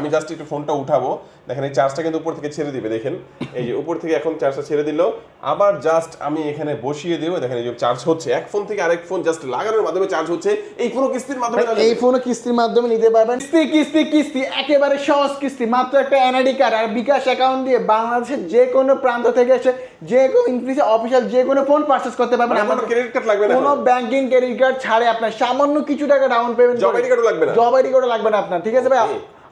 আমি জাস্ট একটু ফোনটা উঠাবো। দেখেন এই চার্জটা কিন্তু উপর থেকে ছেড়ে দিবে দেখেন। এই যে উপর থেকে এখন চার্জটা ছেড়ে দিল। আবার জাস্ট আমি এখানে বসিয়ে দেবো। দেখেন এই যে চার্জ হচ্ছে। এক ফোন থেকে আরেক ফোন জাস্ট লাগানোর মাধ্যমে চার্জ হচ্ছে। এই ফোনও কিস্তির মাধ্যমে এই ফোনও কিস্তির মাধ্যমে নিতে পারবেন। কিস্তি কিস্তি কিস্তি একেবারে সহজ কিস্তি। মাত্র একটা এনআইডি কার্ড আর বিকাশ অ্যাকাউন্ট দিয়ে বাংলাদেশের যে কোনো প্রান্ত থেকে এসে যে কোনো ইনফিনিক্স অফিসিয়াল যে কোনো ফোন পারচেস করতে পারবেন। আমাদের ক্রেডিট কার্ড লাগবে না। কোনো ব্যাংকিং ক্রেডিট কার্ড ছাড়ে আপনার। সামান্য কিছু টাকা down payment Job ID card ও লাগবে না? জব আইডি কার্ডও লাগবে না আপনার। ঠিক আছে ভাই.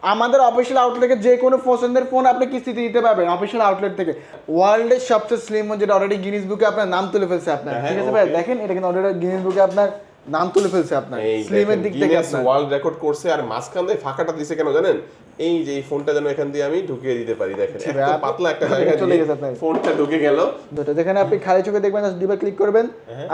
আমাদের অফিসিয়াল আউটলেট থেকে যে কোনো পছন্দের ফোন আপনি কিস্তিতে দিতে পারবেন অফিসিয়াল আউটলেট থেকে। ওয়ার্ল্ডের সবচেয়ে স্লিম যেটা অলরেডি গিনিস বুকে আপনার নাম তুলে ফেলছে আপনার। হ্যাঁ, ঠিক আছে ভাই? দেখেন এটা কিন্তু অলরেডি গিনিস বুকে আপনার নাম তুলে ফেলছে আপনার। স্লিমের দিক থেকে আপনার। ওয়ার্ল্ড রেকর্ড করছে আর মাঝখান দিয়ে ফাঁকাটা দিছে কেন জানেন? এই যে এই ফোনটা যেন এখান দিয়ে আমি ঢুকিয়ে দিতে পারি দেখেন। এত পাতলা একটা জায়গা দিয়ে গেছে আপনার। ফোনটা ঢুকে গেল। দুটো যেখানে আপনি খালি চোখে দেখবেন জাস্ট দুবার ক্লিক করবেন।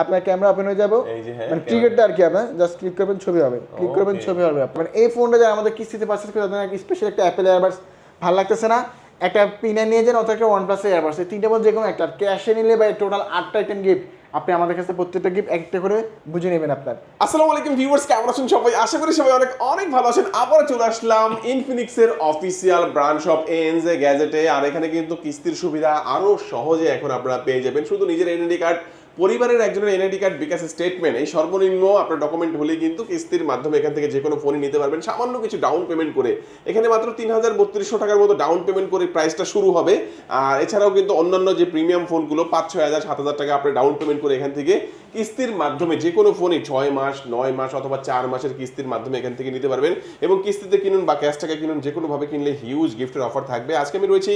আপনার ক্যামেরা ওপেন হয়ে যাবে। হ্যাঁ। যে হ্যাঁ, মানে ট্রিগারটা আর কি আপনার? জাস্ট ক্লিক করবেন ছবি হবে। ক্লিক করবেন ছবি হবে। মানে এই ফোনটা যারা আমাদের কিস্তিতে পারচেজ করে তাদের স্পেশাল একটা অ্যাপেল এয়ারবাস ভালো লাগতেছে না? একটা পিনে নিয়ে যান অথবা একটা ওয়ান প্লাস এয়ারবাস এই তিনটা মধ্যে যে কোনো একটা ক্যাশে নিলে বা টোটাল আটটা আইটেম গিফট আপনি আমাদের কাছে প্রত্যেকটা গিফট একটা করে বুঝে নেবেন আপনার। আসসালামু আলাইকুম ভিউয়ার্স কেমন আছেন সবাই? আশা করি সবাই অনেক অনেক ভালো আছেন। আবার চলে আসলাম ইনফিনিক্সের অফিসিয়াল ব্রাঞ্চ অফ এএনজে গ্যাজেটে আর এখানে কিন্তু কিস্তির সুবিধা আরও সহজে এখন আপনারা পেয়ে যাবেন। শুধু নিজের এনডি কার্ড পরিবারের একজনের এনআইডি কার্ড বিকাশ স্টেটমেন্ট এই সর্বনিম্ন আপনার ডকুমেন্ট হলে কিন্তু কিস্তির মাধ্যমে এখান থেকে যে কোনো ফোনই নিতে পারবেন। সামান্য কিছু ডাউন পেমেন্ট করে। এখানে মাত্র তিন হাজার বত্রিশশো টাকার মতো ডাউন পেমেন্ট করে প্রাইসটা শুরু হবে। আর এছাড়াও কিন্তু অন্যান্য যে প্রিমিয়াম ফোনগুলো পাঁচ ছয় হাজার, সাত হাজার টাকা আপনি ডাউন পেমেন্ট করে এখান থেকে কিস্তির মাধ্যমে যে কোনো ফোনই ছয় মাস নয় মাস অথবা চার মাসের কিস্তির মাধ্যমে এখান থেকে নিতে পারবেন এবং কিস্তিতে কিনুন বা ক্যাশ টাকা কিনুন যে কোনোভাবে কিনলে হিউজ গিফটের অফার থাকবে। আজকে আমি রয়েছি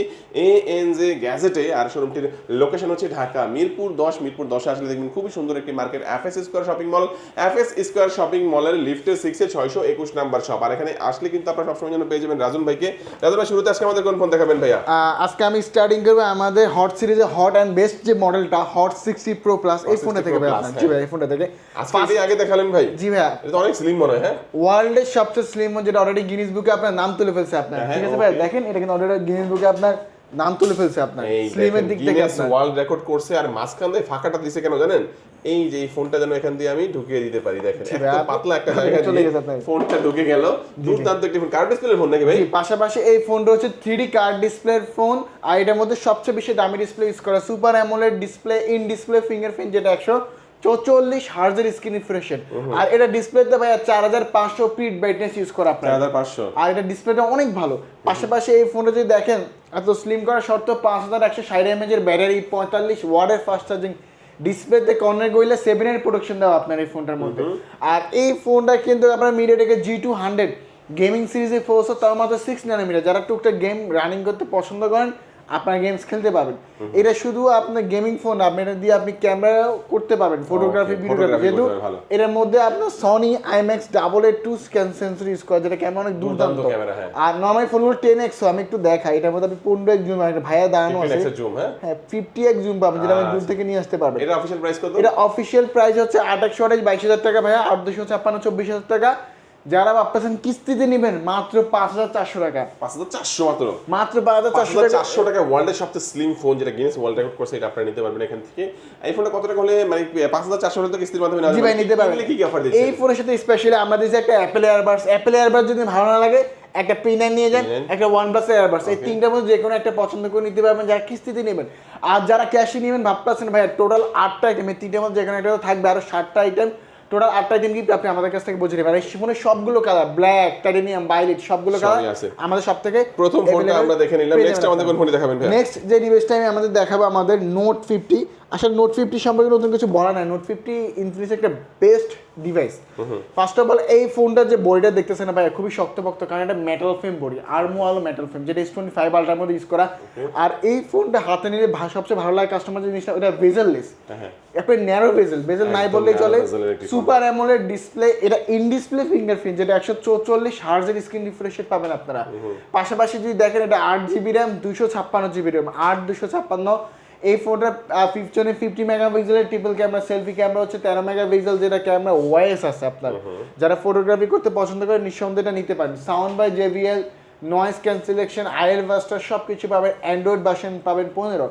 এ এন জে গ্যাজেটে আর শোরুমটির লোকেশন হচ্ছে ঢাকা মিরপুর দশ মিরপুর দশে। আসলে দেখবেন খুবই সুন্দর একটি market F S square shopping mall F S square shopping মলের লিফটের সিক্সে ছয়শো একুশ নাম্বার শপ আর এখানে আসলে কিন্তু আপনারা সবসময় জন্য পেয়ে যাবেন রাজন ভাইকে। রাজন ভাই শুরুতে আজকে আমাদের কোন ফোন দেখাবেন ভাইয়া? আজকে আমি স্টার্টিং করব আমাদের হট সিরিজে হট অ্যান্ড বেস্ট যে মডেলটা হট সিক্সটি প্রো প্লাস এই 60 ফোনটা থেকে ভাই হ্যাঁ। জি ভাই এই ফোনটা থেকে আজকে আগে দেখালেন ভাই। জি ভাইয়া। এটা অনেক স্লিম মনে হয় হ্যাঁ? ওয়ার্ল্ডের সবচেয়ে স্লিম যেটা অলরেডি গিনিস বুকে আপনার নাম তুলে ফেলছে আপনার। হ্যাঁ, ঠিক আছে ভাই? দেখেন এটা কিন্তু অলরেডি গিনিস বুকে আপনার নাম তুলে ফেলছে আপনার। স্লিমের দিক থেকে ওয়ার্ল্ড রেকর্ড করছে আর মাঝখান দিয়ে ফাঁকাটা দিছে কেন জানেন? এই যে এই ফোনটা যেন এখান দিয়ে আমি ঢুকিয়ে দিতে পারি দেখেন। এত পাতলা একটা জায়গা চলে গেছে আপনার। ফোনটা ঢুকে গেল। দুর্দান্ত একটি ফোন কার্ড ডিসপ্লে ফোন নাকি ভাই? পাশাপাশি এই ফোনটা হচ্ছে থ্রি কার্ড ডিসপ্লের ফোন আর এটার মধ্যে সবচেয়ে বেশি দামি ডিসপ্লে ইউজ করা super AMOLED display in display fingerprint যেটা একশো চৌচল্লিশ হার্জের স্ক্রিন রিফ্রেশন। আর এটা ডিসপ্লেতে ভাই চার হাজার পাঁচশো পিট ব্রাইটনেস ইউজ করা আপনার। হাজার পাঁচশো। আর এটা ডিসপ্লেটা অনেক ভালো। পাশাপাশি এই ফোনটা যদি দেখেন এত স্লিম করা সত্ত্বেও পাঁচ হাজার একশো ষাট এমএজের ব্যাটারি পঁয়তাল্লিশ ওয়ার্ডের ফাস্ট চার্জিং ডিসপ্লেতে কর্নার গইলে সেভেনের প্রোডাকশন দেওয়া আপনার এই ফোনটার মধ্যে। আর এই ফোনটা কিন্তু আপনার মিডিয়াটেকের জি টু হান্ড্রেড গেমিং সিরিজে ফোর্স তার মাত্র সিক্স নানোমিটার যারা টুকটাক গেম রানিং করতে পছন্দ করেন আপনার গেমস খেলতে পারবেন। এটা শুধু আপনার গেমিং ফোন আপনি এটা দিয়ে আপনি ক্যামেরা করতে পারবেন ফটোগ্রাফি ভিডিওগ্রাফি যেহেতু এটার মধ্যে আপনার Sony IMAX double A two scan sensor use করে যেটা ক্যামেরা অনেক দুর্দান্ত। হ্যাঁ। আর নর্মাল ফোনগুলো টেন এক্স আমি একটু দেখাই এটার মধ্যে আপনি পনেরো এক জুম একটা ভাইয়া দাঁড়ানো আছে। হ্যাঁ? ফিফটি এক জুম পাবেন যেটা আমি দূর আচ্ছা। থেকে নিয়ে আসতে পারবেন। এটা অফিশিয়াল প্রাইস কত? এটা অফিসিয়াল প্রাইস হচ্ছে আট একশো আঠাশ বাইশ হাজার টাকা ভাইয়া আট দুশো ছাপ্পান্ন চব্বিশ হাজার টাকা। যারা ভাবতেছেন কিস্তিতে নেবেন মাত্র পাঁচ হাজার চারশো টাকা। পাঁচ হাজার চারশো মাত্র? মাত্র পাঁচ হাজার চারশো টাকা। চারশো টাকা ওয়ার্ল্ডের সবচেয়ে স্লিম ফোন যেটা গিনেস ওয়ার্ল্ড রেকর্ড করছে এটা আপনারা নিতে পারবেন এখান থেকে। এই ফোনটা কত টাকা হলে মানে পাঁচ হাজার চারশো তো কিস্তির মাধ্যমে জি ভাই নিতে পারবেন। কি কি অফার দিচ্ছে? এই ফোনের সাথে স্পেশালি আমরা দিয়েছি একটা অ্যাপেল এয়ারবাস অ্যাপেল এয়ারবাস যদি ভালো না লাগে একটা পিনার নিয়ে যান একটা ওয়ান প্লাস এয়ারবাস এই তিনটার মধ্যে যে কোনো একটা পছন্দ করে নিতে পারবেন যারা কিস্তিতে নেবেন। আর যারা ক্যাশে নেবেন ভাবতেছেন ভাই টোটাল আটটা আইটেম এই তিনটার মধ্যে যে কোনো একটা থাকবে আরও ষাটটা আইটেম টোটাল আটটা দিন কিন্তু আপনি আমাদের কাছ থেকে বুঝে নেবেন। এই সবগুলো কালার ব্ল্যাক টাইটেনিয়াম বাইলেট সবগুলো কালার আছে। আমাদের সব থেকে প্রথম ফোনটা আমরা দেখে নিলাম। নেক্সট আমাদের কোন ফোনটি দেখাবেন ভাই নেক্সট যে ডিভাইসটা আমি আমাদের দেখাবো আমাদের নোট ফিফটি আসলে নোট ফিফটি সম্পর্কে নতুন কিছু বলা নাই। নোট ফিফটি ইনফিনিক্স একটা best device first of all এই ফোনটা যে বডিটা দেখতেছেন ভাই খুবই শক্তপোক্ত কারণ এটা metal frame body armor alloy metal frame যেটা এস টোয়েন্টি ফাইভ আল্ট্রার মধ্যে ইউজ করা। আর এই ফোনটা হাতে নিলে সবচেয়ে ভালো লাগে কাস্টমার জিনিসটা ওটা ভেজেললেস হ্যাঁ। একটা ন্যারো ভেজেল ভেজেল নাই বললেই চলে। সুপার অ্যামোলেড ডিসপ্লে এটা ইন ডিসপ্লে ফিঙ্গারপ্রিন্ট যেটা একশো চৌচল্লিশ হার্জের স্ক্রিন রিফ্রেশ পাবেন আপনারা। পাশাপাশি যদি দেখেন এটা আট জিবি র্যাম দুশো ছাপ্পান্ন জিবি র্যাম আট দুশো ছাপ্পান্ন এই ফোনটা ফিফটিনে ফিফটি মেগা পিক্সেলের ট্রিপল ক্যামেরা সেলফি ক্যামেরা হচ্ছে তেরো মেগা পিক্সেল যেটা ক্যামেরা ওয়াইস আছে আপনার। যারা ফটোগ্রাফি করতে পছন্দ করে নিঃসন্দেহে এটা নিতে পারেন sound by JBL noise cancellation IL ভাস্টার সব কিছু পাবেন অ্যান্ড্রয়েড ভার্সন পাবেন পনেরো।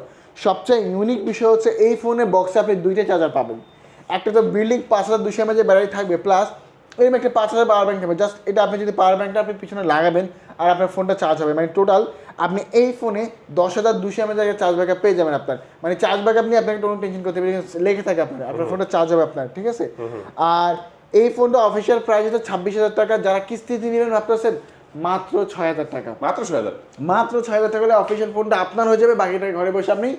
সবচেয়ে ইউনিক বিষয় হচ্ছে এই ফোনে বক্সে আপনি দুইটা চার্জার পাবেন। একটা তো বিল্ডিং পাঁচ হাজার দুশো এমএজের ব্যাটারি থাকবে প্লাস এরকম একটা পাঁচ হাজার পাওয়ার ব্যাঙ্ক থাকবে জাস্ট এটা আপনি যদি পাওয়ার ব্যাঙ্কটা আপনি পিছনে লাগাবেন আর আপনার ফোনটা চার্জ হবে। মানে টোটাল আপনি এই ফোনে দশ হাজার দুশো এমএর জায়গায় চার্জ ব্যাকআপ পেয়ে যাবেন আপনার। মানে চার্জ ব্যাকআপ নিয়ে আপনাকে কোনো টেনশন করতে পারেন লেগে থাকে আপনার। আপনার ফোনটা চার্জ হবে আপনার ঠিক আছে? আর এই ফোনটা অফিসিয়াল প্রাইস হচ্ছে ছাব্বিশ হাজার টাকা। যারা কিস্তিতে নেবেন ভাবতেছেন মাত্র ছয় হাজার টাকা। মাত্র ছয় হাজার? মাত্র ছয় হাজার টাকা হলে অফিসিয়াল ফোনটা আপনার হয়ে যাবে। বাকিটা ঘরে বসে আপনি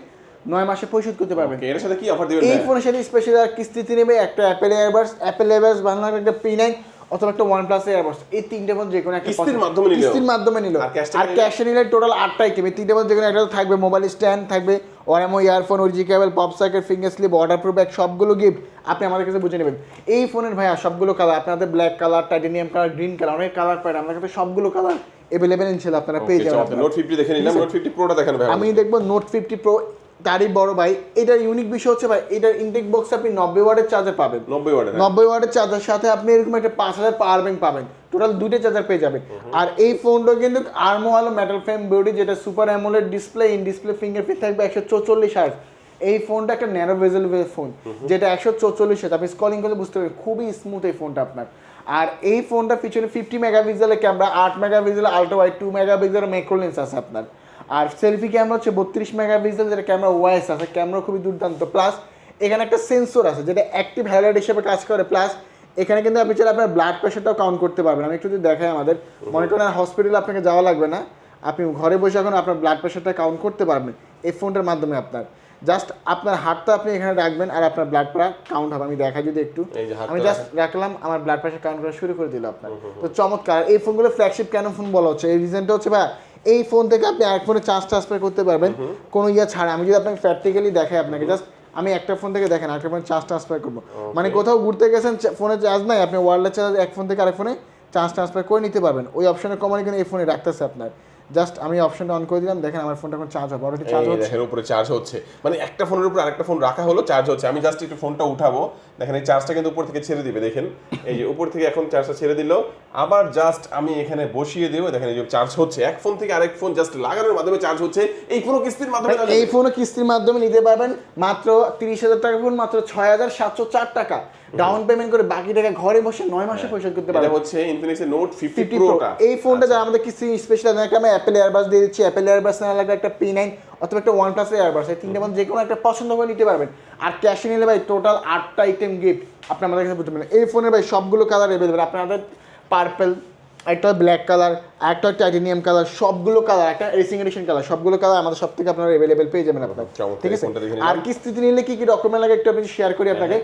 নয় মাসে পরিশোধ করতে পারবেন। এর সাথে কি অফার দিবেন এই? ফোনের সাথে স্পেশাল আর কিস্তিতে নেবে একটা অ্যাপেল এয়ারবাস অ্যাপেল এয়ারবাস বাংলার একটা পি নাইন অথবা একটা ওয়ান প্লাস এয়ারবাস এই তিনটে ফোন যে কোনো একটা কিস্তির মাধ্যমে নিলেও? কিস্তির মাধ্যমে নিল আর ক্যাশে নিলে? টোটাল আটটা আইটেম এই তিনটে ফোন যে কোনো একটা থাকবে মোবাইল স্ট্যান্ড থাকবে ওয়ারামো ইয়ারফোন ওরিজি কেবল পপ সাইকেল finger slip water proof bag সবগুলো গিফট আপনি আমাদের কাছে বুঝে নেবেন। এই ফোনের ভাইয়া সবগুলো কালার আপনাদের black colour titanium colour green colour অনেক কালার পাবেন। আমাদের কাছে সবগুলো কালার এভেলেবেল ইনশাল্লাহ আপনারা পেয়ে যাবেন নোট ফিফটি দেখে নিলাম। নোট ফিফটি প্রোটা দেখেন ভাই আমি দেখব নোট ফিফটি প্রো তারই বড় ভাই এটার ইউনিক বিষয় হচ্ছে ভাই এটার ইনটেক বক্স আপনি নব্বই ওয়ার্ডের চার্জার পাবেন। নব্বই ওয়াটের হ্যাঁ। নব্বই ওয়াটের চার্জার সাথে আপনি এরকম একটা পাঁচ হাজার পাওয়ার ব্যাংক পাবেন। টোটাল দুইটা চার্জার পেয়ে যাবেন। আর এই ফোনটা কিন্তু armor alloy metal frame body যেটা super AMOLED display in display fingerprint থাকবে একশো চৌচল্লিশ হার্জ এই ফোনটা একটা ন্যারো ভেজেল ফোন যেটা একশো চৌচল্লিশ হার্জ আপনি স্কলিং করে বুঝতে পারবেন খুবই স্মুথ এই ফোনটা আপনার। আর এই ফোনটা পিছনে ফিফটি মেগাপিক্সেলের ক্যামেরা আট মেগাপিক্সেল আল্ট্রা ওয়াইড টু মেগাপিক্সেলের ম্যাক্রো লেন্স আছে আপনার। আর সেলফি ক্যামেরা হচ্ছে বত্রিশ মেগাপিক্সেল যেটা ক্যামেরা ওয়াইস আছে ক্যামেরা খুবই দুর্দান্ত। প্লাস এখানে একটা সেন্সর আছে যেটা অ্যাক্টিভ হ্যালাইট হিসেবে কাজ করে। প্লাস এখানে কিন্তু আপনি চাইলে আপনার ব্লাড প্রেশারটাও কাউন্ট করতে পারবেন। আমি একটু যদি দেখাই আমাদের মনিটর হসপিটালে আপনাকে যাওয়া লাগবে না। আপনি ঘরে বসে এখন আপনার ব্লাড প্রেশারটা কাউন্ট করতে পারবেন এই ফোনটার মাধ্যমে আপনার। জাস্ট আপনার হাতটা আপনি এখানে রাখবেন আর আপনার ব্লাড প্রেশার কাউন্ট হবে। আমি দেখাই যদি একটু। আমি জাস্ট রাখলাম আমার ব্লাড প্রেশার কাউন্ট করা শুরু করে দিল আপনার। তো চমৎকার। এই ফোনগুলো ফ্ল্যাগশিপ কেন ফোন বলা হচ্ছে? এই রিজনটা হচ্ছে ভাই এই ফোন থেকে আপনি আরেক ফোনে চার্জ ট্রান্সফার করতে পারবেন। কোনো ইয়া ছাড়া। আমি যদি আপনাকে প্র্যাকটিক্যালি দেখাই আপনাকে জাস্ট আমি একটা ফোন থেকে দেখেন আরেকটা ফোনে চার্জ ট্রান্সফার করব। মানে কোথাও ঘুরতে গেছেন ফোনে চার্জ নাই আপনি ওয়ার্ল্ডের চার্জ এক ফোন থেকে আরেক ফোনে চার্জ ট্রান্সফার করে নিতে পারবেন। ওই অপশনের কমানি কিন্তু এই ফোনে রাখতেছে আপনার। জাস্ট আমি অপশনটা অন করে দিলাম দেখেন আমার ফোনটা এখন চার্জ হবে অলরেডি চার্জ হচ্ছে দেখেন উপরে চার্জ হচ্ছে। মানে একটা ফোনের উপর আরেকটা ফোন রাখা হলো চার্জ হচ্ছে। আমি জাস্ট একটু ফোনটা উঠাবো। দেখেন এই চার্জটা কিন্তু উপর থেকে ছেড়ে দিবে দেখেন। এই যে উপর থেকে এখন চার্জটা ছেড়ে দিল। আবার জাস্ট আমি এখানে বসিয়ে দেবো দেখেন এই যে চার্জ হচ্ছে। এক ফোন থেকে আরেক ফোন জাস্ট লাগানোর মাধ্যমে চার্জ হচ্ছে। এই ফোনও কিস্তির মাধ্যমে এই ফোনও কিস্তির মাধ্যমে নিতে পারবেন মাত্র তিরিশ হাজার টাকা ফোন মাত্র ছয় হাজার সাতশো চার টাকা। ডাউন পেমেন্ট করে বাকি টাকা ঘরে বসে নয় মাসে পরিশোধ করতে এটা পারবেন হচ্ছে ইনফিনিক্সের নোট ফিফটি ফিফটি প্রো প্রোটা এই ফোনটা যারা আমাদের কিস্তি স্পেশাল একটা আমি অ্যাপেল এয়ারবাস দিয়ে দিচ্ছি। অ্যাপেল এয়ারবাস না লাগবে একটা পি নাইন অথবা একটা ওয়ান প্লাস এয়ারবাস এই তিনটে মধ্যে যে কোনো একটা পছন্দ করে নিতে পারবেন। আর ক্যাশে নিলে ভাই টোটাল আটটা আইটেম গিফট আপনি আমাদের কাছে বুঝতে পারবেন। এই ফোনের ভাই সবগুলো কালার অ্যাভেলেবেল আপনাদের পার্পেল একটা ব্ল্যাক কালার একটা টাইটেনিয়াম কালার সবগুলো কালার একটা রেসিং এডিশন কালার সবগুলো কালার আমাদের সব থেকে আপনারা অ্যাভেলেবেল পেয়ে যাবেন আপনার ঠিক আছে। আর কিস্তিতে নিলে কি কি ডকুমেন্ট লাগে একটু আমি শেয়ার করি আপনাকে।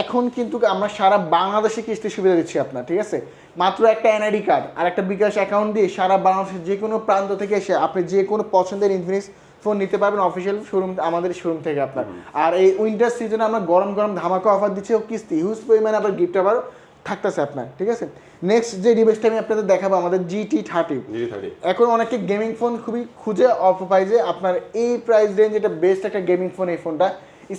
এখন কিন্তু আমরা সারা বাংলাদেশে কিস্তির সুবিধা দিচ্ছি আপনার ঠিক আছে? মাত্র একটা এনআইডি কার্ড আর একটা বিকাশ অ্যাকাউন্ট দিয়ে সারা বাংলাদেশের যে কোনো প্রান্ত থেকে এসে আপনি যে কোনো পছন্দের ইনফিনিক্স ফোন নিতে পারবেন অফিসিয়াল শোরুম আমাদের শোরুম থেকে আপনার। আর এই উইন্টার সিজনে আমরা গরম গরম ধামাকা অফার দিচ্ছি ও কিস্তি হিউজ পরিমাণে আবার গিফট আবার থাকতেছে আপনার ঠিক আছে? নেক্সট যে ডিভাইসটা আমি আপনাদের দেখাবো আমাদের জিটি থার্টি থার্টি এখন অনেকে গেমিং ফোন খুবই খুঁজে অল্প প্রাইসে আপনার এই প্রাইস রেঞ্জ এটা বেস্ট একটা গেমিং ফোন এই ফোনটা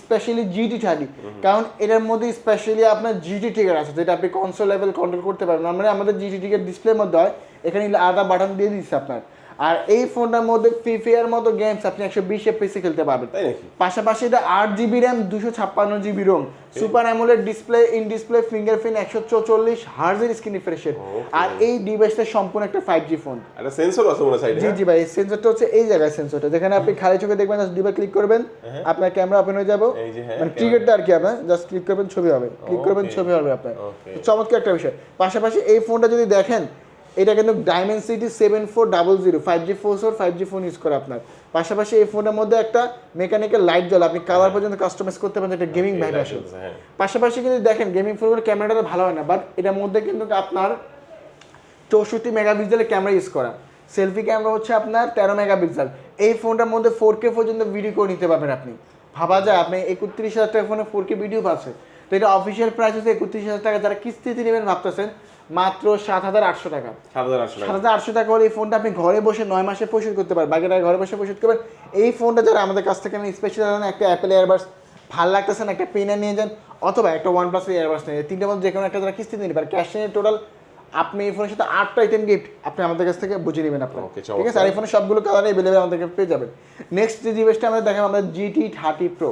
স্পেশালি জিটি থার্টি কারণ এটার মধ্যে স্পেশালি আপনার জিটি টিকার আছে, যেটা আপনি কনসোল লেভেল কন্ট্রোল করতে পারবেন। মানে আমাদের জিটি টিকার ডিসপ্লের মধ্যে হয়, এখানে আলাদা বাটন দিয়ে দিচ্ছে আপনার। আর এই ফোনটার মধ্যে ফ্রি ফায়ার মতো গেমস আপনি একশো বিশ এফপিসি খেলতে পারবেন। পাশাপাশি এটা আট জিবি র্যাম দুশো ছাপ্পান্ন GB ROM super AMOLED display in display fingerprint একশো চৌচল্লিশ হার্জের স্ক্রিন রিফ্রেশের আর এই ডিভাইসটা সম্পূর্ণ একটা ফাইভ জি ফোন একটা সেন্সর আছে মনে সাইডে জি জি ভাই সেন্সরটা হচ্ছে এই জায়গায় সেন্সরটা যেখানে আপনি খালি চোখে দেখবেন জাস্ট ডিভাইস ক্লিক করবেন আপনার ক্যামেরা ওপেন হয়ে যাবে। হ্যাঁ, মানে ট্রিগারটা আর কি আপনার জাস্ট ক্লিক করবেন ছবি হবে। ক্লিক করবেন ছবি হবে আপনার। চমৎকার একটা বিষয়। পাশাপাশি এই ফোনটা যদি দেখেন এটা কিন্তু Dimensity seven four double zero five G four four five G phone use করে আপনার। পাশাপাশি এই ফোনের মধ্যে একটা মেকানিক্যাল লাইট জ্বলে আপনি কালার পর্যন্ত কাস্টমাইজ করতে পারেন একটা গেমিং ভাইব আসে হ্যাঁ। পাশাপাশি কিন্তু দেখেন গেমিং ফোনের ক্যামেরাটা ভালো হয় না বাট এটার মধ্যে কিন্তু আপনার চৌষট্টি মেগাপিক্সেলের ক্যামেরা ইউজ করা। সেলফি ক্যামেরা হচ্ছে আপনার তেরো মেগাপিক্সেল এই ফোনটার মধ্যে ফোর কে পর্যন্ত ভিডিও করে নিতে পারবেন আপনি। ভাবা যায় আপনি একত্রিশ হাজার টাকা ফোনে ফোর কে ভিডিও পাচ্ছে তো এটা অফিসিয়াল প্রাইস হচ্ছে একত্রিশ হাজার টাকা যারা কিস্তিতে নেবেন ভাবতেছেন মাত্র সাত হাজার আটশো টাকা। সাত হাজার আটশো সাত টাকা হলে এই ফোনটা আপনি ঘরে বসে নয় মাসে পরিশোধ করতে পারেন। বাকি টাকা ঘরে বসে পরিশোধ করবেন। এই ফোনটা যারা আমাদের কাছ থেকে স্পেশাল একটা অ্যাপেল এয়ারবাস ভালো লাগতেছে না একটা পেনে নিয়ে যান অথবা একটা ওয়ান প্লাস এয়ারবাস নিয়ে যান। তিনটের মধ্যে যে কোনো একটা যারা কিস্তি নিতে পারে ক্যাশ নিয়ে টোটাল আপনি এই ফোনের সাথে আটটা আইটেম গিফট আপনি আমাদের কাছ থেকে বুঝে নেবেন আপনার। ঠিক আছে? আর এই ফোনের সবগুলো কালার এভেলেবেল আমাদের কাছে পেয়ে যাবেন। নেক্সট যে ডিভাইসটা আমরা দেখাবো আমরা জিটি থার্টি প্রো.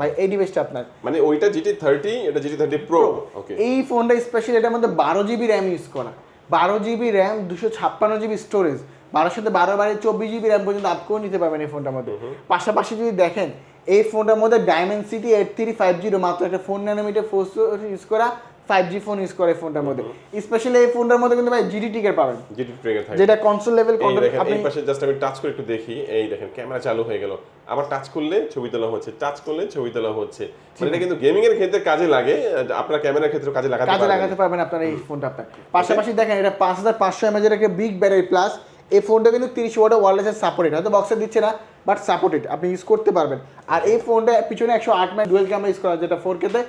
ভাই এই ডিভাইসটা আপনার। মানে ওইটা জিটি থার্টি এটা জিটি থার্টি প্রো ওকে এই ফোনটা স্পেশালি এটার মধ্যে বারো জিবি র্যাম ইউজ করা। বারো জিবি র্যাম দুশো ছাপ্পান্ন জিবি স্টোরেজ বারোর সাথে বারো বারে চব্বিশ জিবি র্যাম পর্যন্ত আপ করে নিতে পারবেন এই ফোনটার মধ্যে। পাশাপাশি যদি দেখেন এই ফোনটার মধ্যে Dimensity eight three five zero মাত্র একটা ফোন ন্যানোমিটার ফোর ইউজ করা। ফাইভ জি ফোন ইউজ করে ফোনটার মধ্যে। স্পেশালি এই ফোনটার মধ্যে কিন্তু ভাই জিডি টিকেট পাবেন। জিটি ট্রিগার থাকে যেটা কনসোল লেভেল কন্ট্রোল আপনি এই পাশে জাস্ট আমি টাচ করে একটু দেখি। এই দেখেন ক্যামেরা চালু হয়ে গেল। আবার টাচ করলে ছবি তোলা হচ্ছে টাচ করলে ছবি তোলা হচ্ছে। মানে এটা কিন্তু গেমিং এর ক্ষেত্রে কাজে লাগে আপনার ক্যামেরার ক্ষেত্রে কাজে লাগাতে কাজে পারবেন। লাগাতে পারবেন আপনার এই ফোনটা আপনার পাশাপাশি দেখেন এটা পাঁচ হাজার পাঁচশো এমএজের একটা বিগ ব্যাটারি প্লাস এই ফোনটা কিন্তু তিরিশ ওয়াটের ওয়ারলেসের সাপোর্টেড হয়তো বক্সে দিচ্ছে না বাট সাপোর্টেড আপনি ইউজ করতে পারবেন। আর এই ফোনটা পিছনে একশো আট মেগা ডুয়েল ক্যামেরা ইউজ করা যেটা ফোর কেতে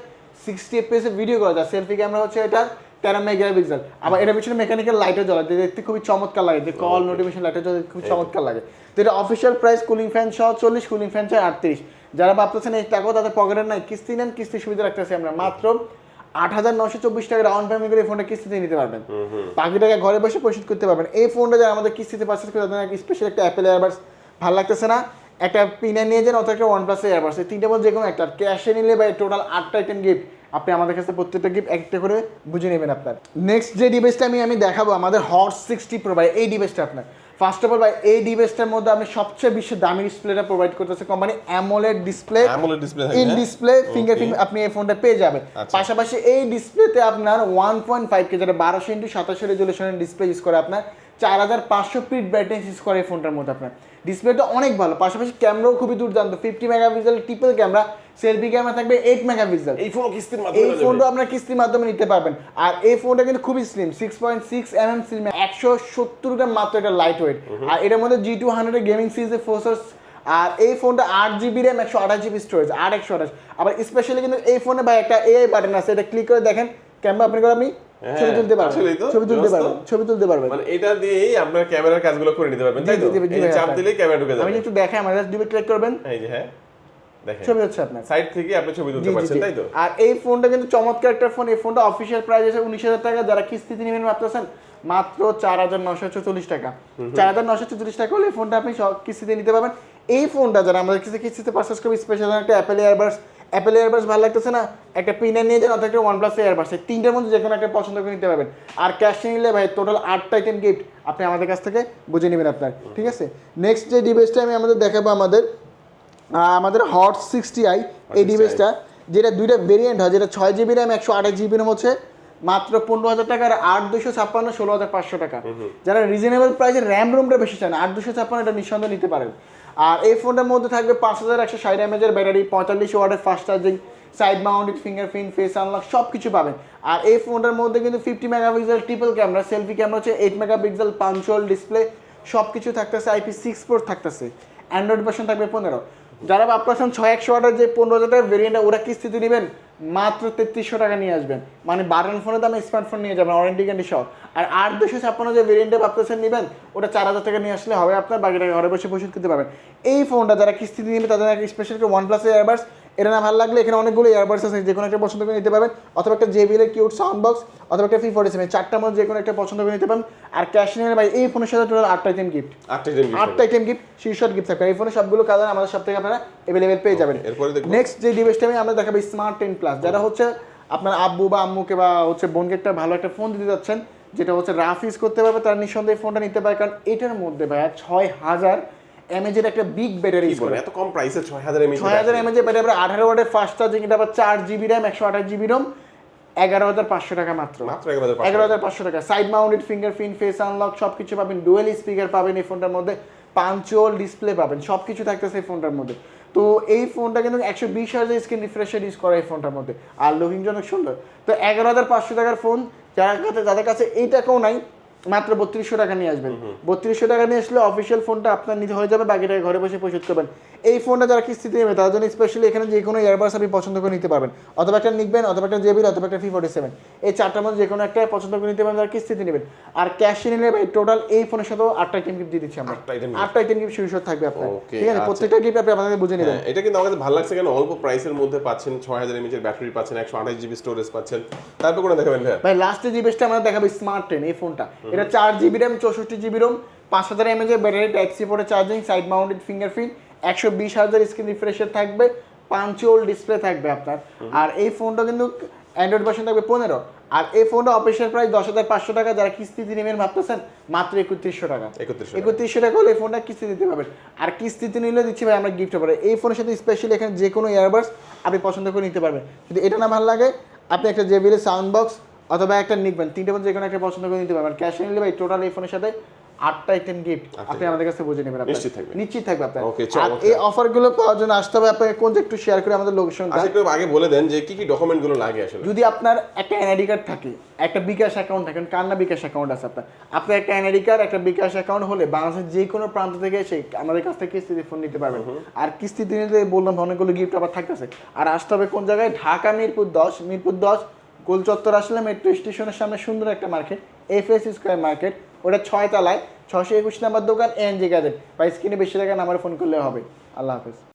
সিক্সটি এফপিএস ভিডিও করা যায়। সেলফি ক্যামেরা হচ্ছে এটা তেরো মেগা পিক্সেল আবার এটা পিছনে মেকানিক্যাল লাইটও জ্বলে। দেখতে খুবই চমৎকার লাগে। যে কল নোটিফিকেশন লাইটও জ্বলে খুবই চমৎকার লাগে। তো এটা অফিসিয়াল প্রাইস কুলিং ফ্যান সহ চল্লিশ কুলিং ফ্যান চাই আটত্রিশ। যারা ভাবতেছেন এই টাকাও তাদের পকেটের নাই। কিস্তি নেন কিস্তি সুবিধা রাখতেছি আমরা। মাত্র আট হাজার নশো চব্বিশ টাকা রাউন্ড পেমেন্ট করে এই ফোনটা কিস্তিতে নিতে পারবেন। বাকি টাকা ঘরে বসে পরিশোধ করতে পারবেন। এই ফোনটা যারা আমাদের কিস্তিতে পারচেস করে তাদের স্পেশাল একটা অ্যাপেল এয়ারবাডস ভালো লাগতেছে না। একটা পিনে নিয়ে যান অথবা একটা ওয়ান প্লাস এয়ারবাডস এই তিনটে মধ্যে যে কোনো একটা ক্যাশে নিলে বা টোটাল আটটা আইটেম গিফট আপনি আমাদের কাছে প্রত্যেকটা গিফট একটা করে বুঝে নেবেন আপনার। নেক্সট যে ডিভাইসটা আমি আমি দেখাবো আমাদের হট সিক্সটি প্রোভাইড এই ডিভাইসটা আপনার। ফার্স্ট অফ অল ভাই এই ডিভাইসটার মধ্যে আপনি সবচেয়ে বেশি দামি ডিসপ্লেটা প্রোভাইড করতেছে company AMOLED display in? Display fingerprint আপনি এই ফোনটা পেয়ে যাবেন। আচ্ছা। পাশাপাশি এই ডিসপ্লেতে আপনার ওয়ান পয়েন্ট ফাইভ কে যেটা বারোশো ইন্টু সাতাশো রেজুলেশনের ডিসপ্লে ইউজ করে আপনার চার হাজার পাঁচশো পিট ব্রাইটনেস ইউজ করে এই ফোনটার মধ্যে আপনার। ডিসপ্লেটা অনেক ভালো পাশাপাশি ক্যামেরাও খুবই দুর্দান্ত fifty megapixel triple camera selfie camera থাকবে এইট মেগাপিক্সেল এই ফোন কিস্তির মাধ্যমে এই ফোনটা? আপনার কিস্তির মাধ্যমে নিতে পারবেন। আর এই ফোনটা কিন্তু খুবই slim six point six M M slim একশো সত্তর গ্রাম মাত্র এটা লাইট ওয়েট আর এটার মধ্যে জি টু হান্ড্রেড গেমিং সিরিজের ফোর্সার্স আর এই ফোনটা আট জিবি র্যাম একশো আঠাশ জিবি স্টোরেজ আট একশো আঠাশ। আবার স্পেশালি কিন্তু এই ফোনে ভাই একটা এআই বাটন আছে এটা ক্লিক করে দেখেন ক্যামেরা আপনি করে আপনি হ্যাঁ, ছবি তুলতে পারবেন ছবি তুলতে পারবেন ছবি তুলতে পারবেন। মানে এটা দিয়েই আপনার ক্যামেরার কাজগুলো করে নিতে পারবেন তাই তো? চাপ। দিলেই ক্যামেরা ঢুকে যাবে। যদি একটু দেখাই আমাদের দুটো ক্লিক করবেন। এই যে হ্যাঁ ছবি হচ্ছে আপনার। সাইড থেকে আপনি ছবি তুলতে পারছেন তাই তো? আর এই ফোনটা কিন্তু চমৎকার একটা ফোন এই ফোনটা অফিসিয়াল প্রাইস আছে উনিশ হাজার টাকা যারা কিস্তিতে নেবেন ভাবতেছেন মাত্র চার হাজার নশো চল্লিশ টাকা। চার হাজার নশো চল্লিশ টাকা হলে এই ফোনটা আপনি কিস্তিতে নিতে পারবেন। এই ফোনটা যারা আমাদের কাছে কিস্তিতে পারচেস করবে স্পেশাল একটা অ্যাপেল এয়ারবাস অ্যাপেল এয়ারবাস ভালো লাগতেছে না একটা পিনার নিয়ে যান অথবা একটা ওয়ান প্লাস এয়ারবাস এই তিনটার মধ্যে যে কোনো একটা পছন্দ করে নিতে পারবেন। আর ক্যাশ নিলে ভাই টোটাল আটটা আইটেম গিফট আপনি আমাদের কাছ থেকে বুঝে নেবেন আপনার ঠিক আছে? নেক্সট যে ডিভাইসটা আমি আমাদের দেখাবো আমাদের আমাদের হট সিক্সটি আই এই ডিভাইসটা যেটা দুইটা ভেরিয়েন্ট হয় যেটা ছয় জিবি র্যাম একশো আঠাশ জিবি র্যাম হচ্ছে মাত্র পনেরো হাজার টাকা আর আট দুশো ছাপ্পান্ন ষোলো হাজার পাঁচশো টাকা। যারা রিজনেবল প্রাইসে র্যাম রোমটা বেশি চান আট দুশো ছাপ্পান্ন এটা নিঃসন্দেহে নিতে পারেন। আর এই ফোনটার মধ্যে থাকবে পাঁচ হাজার একশো ষাট এমএজের ব্যাটারি, পঁয়তাল্লিশ ওয়ার্ডের fast charging side mounted fingerprint face unlock সব কিছু পাবেন। আর এই ফোনটার মধ্যে কিন্তু fifty megapixel triple camera selfie camera হচ্ছে এইট মেগাপিক্সেল পাঞ্চুয়াল ডিসপ্লে সব কিছু থাকতেছে আইপি সিক্স ফোর থাকতেছে। অ্যান্ড্রয়েড ভার্সন থাকবে পনেরো। যারা ভাবতেছেন ছয়, একশো আটার যে পনেরো হাজার টাকার ভেরিয়েন্টটা ওরা কিস্তিতে নেবেন, মাত্র তেত্রিশশো টাকা নিয়ে আসবেন। মানে বাটন ফোনের দামে স্মার্টফোন নিয়ে যাবেন ওয়ারেন্টি গ্যান্ডি সহ আর আট দুশো ছাপ্পান্ন যে ভেরিয়েন্টে ভাবতেছেন নেবেন, ওটা চার হাজার টাকা নিয়ে আসলে হবে আপনার বাকি টাকা ঘরে বসে পরিশোধ করতে পারবেন। এই ফোনটা যারা কিস্তিতে নেবে, তাদের স্পেশাল ওয়ান প্লাসের এয়ারবাডস এটা না ভালো লাগলে এখানে অনেকগুলো এয়ারবাডস আছে যে কোনো একটা পছন্দ করে নিতে পারবেন অথবা একটা জেবিএল কিউট সাউন্ড বক্স অথবা একটা ফি ফোর্টি সেভেন চারটার মধ্যে যে কোনো একটা পছন্দ করে নিতে পারেন আর ক্যাশ নিয়ে ভাই এই ফোনের সাথে টোটাল আটটা আইটেম গিফট আটটা gift আটটা আইটেম গিফট শীর্ষত গিফট থাকবে। এই ফোনের সবগুলো কালার আমাদের সব থেকে আপনারা এভেলেবেল পেয়ে যাবেন। এরপরে নেক্সট যে ডিভাইসটা আমি আমরা দেখাবো স্মার্ট টেন প্লাস যারা হচ্ছে আপনার আব্বু বা আম্মুকে বা হচ্ছে বোনকে একটা ভালো একটা ফোন দিতে যাচ্ছেন যেটা হচ্ছে রাফ ইউজ করতে পারবে তার নিঃসন্দেহে ফোনটা নিতে পারে কারণ এটার মধ্যে ভাইয়া ছয় হাজার এমএজের একটা বিগ ব্যাটারি এত কম প্রাইসে ছয় হাজার এমএচ ছয় হাজার এমএজের ব্যাটারি আবার আঠারো ওয়াটের ফাস্ট চার্জিং এটা আবার চার জিবি র্যাম একশো আঠাশ জিবি রোম এগারো হাজার পাঁচশো টাকা মাত্র। মাত্র এগারো হাজার পাঁচশো টাকা। Side mounted fingerprint face unlock সব কিছু পাবেন। ডুয়েল স্পিকার পাবেন এই ফোনটার মধ্যে। পাঞ্চুয়াল ডিসপ্লে পাবেন। সব কিছু থাকতেছে এই ফোনটার মধ্যে। তো এই ফোনটা কিন্তু একশো বিশ হাজার স্ক্রিন রিফ্রেশার ইউজ করে এই ফোনটার মধ্যে। আর লুকিং অনেক সুন্দর। তো এগারো হাজার পাঁচশো টাকার ফোন যারা কাছে যাদের কাছে এই টাকাও নাই মাত্র বত্রিশশো টাকা নিয়ে আসবেন। বত্রিশশো টাকা নিয়ে আসলে অফিসিয়াল ফোনটা আপনার নিতে হয়ে যাবে বাকি টাকা ঘরে বসে পরিশোধ করবেন। এই ফোনটা যারা কিস্তিতে নেবে তার জন্য স্পেশালি এখানে যে কোনো ইয়ারবাস আপনি পছন্দ করে নিতে পারবেন। অথবা একটা নিকবেন অথবা একটা জেবিল অথবা একটা ফি ফোর্টি সেভেন এই চারটার মধ্যে যে কোনো একটা পছন্দ করে নিতে পারবেন যারা কিস্তিতে নেবেন। আর ক্যাশে নিলে ভাই টোটাল এই ফোনের সাথেও আটটা আইটেম গিফট দিয়ে দিচ্ছি আমরা। আটটা আইটেম গিফট শীর্ষ থাকবে আপনার। ঠিক আছে? আচ্ছা। প্রত্যেকটা গিফট আপনি আপনাদের বুঝে নেবেন। হ্যাঁ, এটা কিন্তু আমাদের ভালো লাগছে কেন? অল্প প্রাইসের মধ্যে পাচ্ছেন ছয় হাজার এমএচ এর ব্যাটারি পাচ্ছেন একশো আঠাশ জিবি স্টোরেজ পাচ্ছেন। তারপর কোনো দেখাবেন ভাই লাস্টে যে আমরা দেখাবো স্মার্ট টেন এই ফোনটা এটা চার জিবি র্যাম চৌষট্টি জিবি রোম পাঁচ হাজার এমএজের ব্যাটারি টাইপ সি পোর্টে চার্জিং সাইড মাউন্টেড ফিঙ্গারপ্রিন্ট একশো বিশ হাজার স্ক্রিন রিফ্রেশার থাকবে পাঞ্চুয়াল ডিসপ্লে থাকবে আপনার। আর এই ফোনটা কিন্তু অ্যান্ড্রয়েড ভার্সন থাকবে পনেরো। আর এই ফোনটা অফিসিয়াল প্রাইস দশ হাজার পাঁচশো টাকা যারা কিস্তিতে নেবেন ভাবতেছেন মাত্র একত্রিশশো টাকা। 3100 একত্রিশশো টাকা হলে এই ফোনটা কিস্তি দিতে পারবেন। আর কিস্তিতে নিলে দিচ্ছি ভাই আমরা গিফট পারে এই ফোনের সাথে স্পেশালি এখানে যে কোনো ইয়ারবাডস আপনি পছন্দ করে নিতে পারবেন। যদি এটা না ভালো লাগে আপনি একটা জেবিএল সাউন্ড বক্স অথবা একটা নিবেন তিনটে মধ্যে যে কোনো একটা পছন্দ করে নিতে পারবেন। ক্যাশ নিলে ভাই টোটাল এই ফোনের সাথে আটটা আইটেম গিফট আপনি আমাদের কাছে বুঝে নেবেন। নিশ্চিত থাকবে। নিশ্চিত থাকবে আপনার। আর। এই অফারগুলো পাওয়ার জন্য আসতে হবে আপনাকে কোন একটু শেয়ার করে আমাদের লোকেশনটা আচ্ছা একটু আগে বলে দেন যে কি কি ডকুমেন্টগুলো লাগে আসলে। যদি আপনার একটা এনআইডি কার্ড থাকে একটা বিকাশ অ্যাকাউন্ট থাকে কার না বিকাশ অ্যাকাউন্ট আছে আপনার? আপনার একটা এনআইডি কার্ড একটা বিকাশ অ্যাকাউন্ট হলে বাংলাদেশের যে কোনো প্রান্ত থেকে এসে আমাদের কাছ থেকে কিস্তিতে ফোন নিতে পারবেন। আর কিস্তিতে নিতে বললাম অনেকগুলো গিফট আবার থাকতেছে। আর আসতে হবে কোন জায়গায়? ঢাকা মিরপুর দশ মিরপুর দশ গোল চত্বর আসলে মেট্রো স্টেশনের সামনে সুন্দর একটা market F S square market ওটা ছয় তলায় ছশো একুশ নাম্বার দোকান এনজি গার্ডেন বা স্ক্রিনে বেশি টাকা নাম্বার ফোন করলে হবে। আল্লাহ হাফেজ।